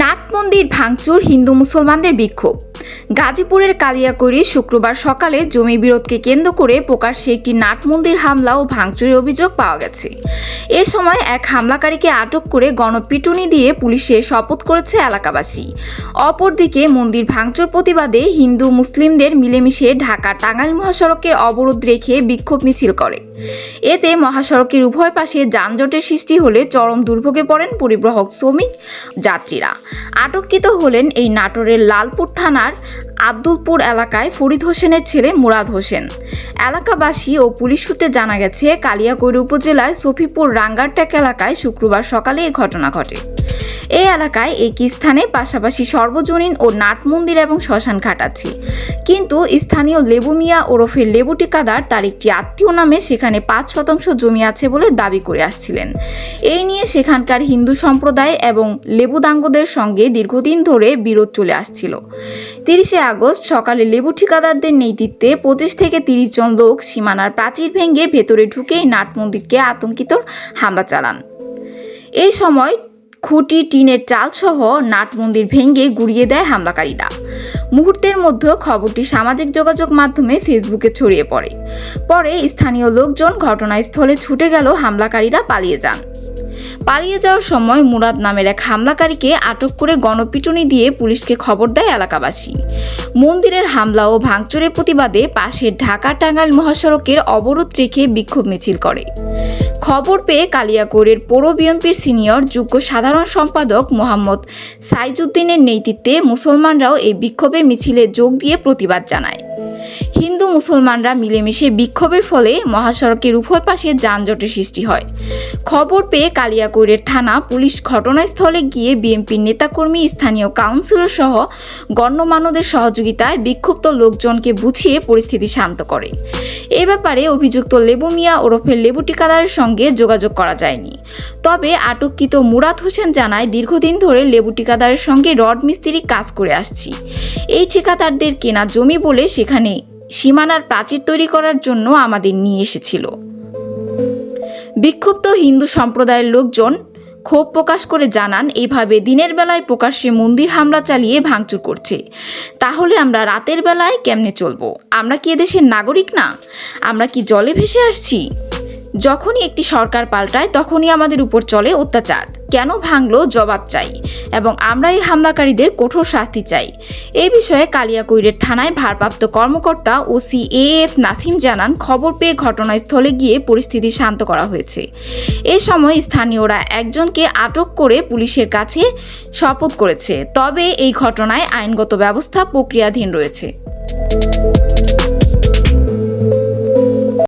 Nut মন্দির ভাঙচুর হিন্দু মুসলমানদের বিক্ষোভ। গাজীপুরের কালিয়াকৈরি শুক্রবার সকালে জমি বিরোধকে কেন্দ্র করে প্রকাশ্যে একটি নাটমন্দির হামলা ও ভাঙচুরের অভিযোগ পাওয়া গেছে। এ সময় এক হামলাকারীকে আটক করে গণপিটুনি দিয়ে পুলিশে শপথ করেছে এলাকাবাসী। অপরদিকে মন্দির ভাঙচুর প্রতিবাদে হিন্দু মুসলিমদের মিলেমিশে ঢাকা টাঙ্গাইল মহাসড়কের অবরোধ রেখে বিক্ষোভ মিছিল করে। এতে মহাসড়কের উভয় পাশে যানজটের সৃষ্টি হলে চরম দুর্ভোগে পড়েন পরিবহক শ্রমিক, যাত্রীরা। আটককৃত হলেন এই নাটোরের লালপুর থানার আব্দুলপুর এলাকায় ফরিদ হোসেনের ছেলে মুরাদ হোসেন। এলাকাবাসী ও পুলিশ সূত্রে জানা গেছে, কালিয়াকৈর উপজেলায় সফিপুর রাঙ্গারটেক এলাকায় শুক্রবার সকালে এই ঘটনা ঘটে। এই এলাকায় একই স্থানে পাশাপাশি সর্বজনীন ও নাট মন্দির এবং শ্মশান ঘাট আছে। কিন্তু স্থানীয় লেবু মিয়া ওরফে লেবু টিকাদার তার একটি আত্মীয় নামে সেখানে পাঁচ শতাংশ জমি আছে বলে দাবি করে আসছিলেন। এই নিয়ে সেখানকার হিন্দু সম্প্রদায় এবং লেবু দাঙ্গদের সঙ্গে দীর্ঘদিন ধরে বিরোধ চলে আসছিল। তিরিশে আগস্ট সকালে লেবু ঠিকাদারদের নেতৃত্বে পঁচিশ থেকে তিরিশ জন লোক সীমানার প্রাচীর ভেঙে ভেতরে ঢুকে নাট মন্দিরকে আতঙ্কিত হামলা চালান। এই সময় খুঁটি, টিনের চালসহ নাট মন্দির ভেঙে গুড়িয়ে দেয় হামলাকারীরা। মুহূর্তের মধ্যে খবরটি সামাজিক যোগাযোগ মাধ্যমে ফেসবুকে ছড়িয়ে পড়ে। পরে স্থানীয় লোকজন ঘটনাস্থলে ছুটে গেল হামলাকারীরা পালিয়ে যান। পালিয়ে যাওয়ার সময় মুরাদ নামের এক হামলাকারীকে আটক করে গণপিটুনি দিয়ে পুলিশকে খবর দেয় এলাকাবাসী। মন্দিরের হামলা ও ভাঙচুরের প্রতিবাদে পাশের ঢাকা টাঙ্গাইল মহাসড়কের অবরোধ রেখে বিক্ষোভ মিছিল করে। খবর পেয়ে কালিয়াকৈরের পৌর বিএনপির সিনিয়র যোগ্য সাধারণ সম্পাদক মোহাম্মদ সাইজুদ্দিনের নেতৃত্বে মুসলমানরাও এই বিক্ষোভে মিছিলে যোগ দিয়ে প্রতিবাদ জানায়। হিন্দু মুসলমানরা মিলেমিশে বিক্ষোভের ফলে মহাসড়কের উভয় পাশে যানজটের সৃষ্টি হয়। খবর পেয়ে কালিয়াকৈরের থানা পুলিশ ঘটনাস্থলে গিয়ে বিএনপির নেতাকর্মী, স্থানীয় কাউন্সিলর সহ গণ্যমান্যদের সহযোগিতায় বিক্ষুব্ধ লোকজনকে বুঝিয়ে পরিস্থিতি শান্ত করে। এ ব্যাপারে অভিযুক্ত লেবু মিয়া ওরফে লেবু ঠিকাদারের সঙ্গে যোগাযোগ করা যায়নি। তবে আটককৃত মুরাদ হোসেন জানায়, দীর্ঘদিন ধরে লেবু ঠিকাদারের সঙ্গে রড মিস্ত্রি কাজ করে আসছি। এই ঠিকাদারদের কেনা জমি বলে সেখানে সীমানার প্রাচীর তৈরি করার জন্য আমাদের নিয়ে এসেছিল। বিক্ষুব্ধ হিন্দু সম্প্রদায়ের লোকজন ক্ষোভ প্রকাশ করে জানান এইভাবে দিনের বেলায় প্রকাশ্যে মন্দির হামলা চালিয়ে ভাঙচুর করছে। তাহলে আমরা রাতের বেলায় কেমনে চলবো? আমরা কি এদেশের নাগরিক না? আমরা কি জলে ভেসে আসছি? যখনই একটি সরকার পাল্টায়, তখনই আমাদের উপর চলে অত্যাচার। কেন ভাঙলো জবাব চাই এবং আমরা এই হামলাকারীদের কঠোর শাস্তি চাই। এ বিষয়ে কালিয়াকৈরের থানায় ভারপ্রাপ্ত কর্মকর্তা ও সিএএফ নাসিম জানান, খবর পেয়ে ঘটনাস্থলে গিয়ে পরিস্থিতি শান্ত করা হয়েছে। এ সময় স্থানীয়রা একজনকে আটক করে পুলিশের কাছে শপথ করেছে। তবে এই ঘটনায় আইনগত ব্যবস্থা প্রক্রিয়াধীন রয়েছে।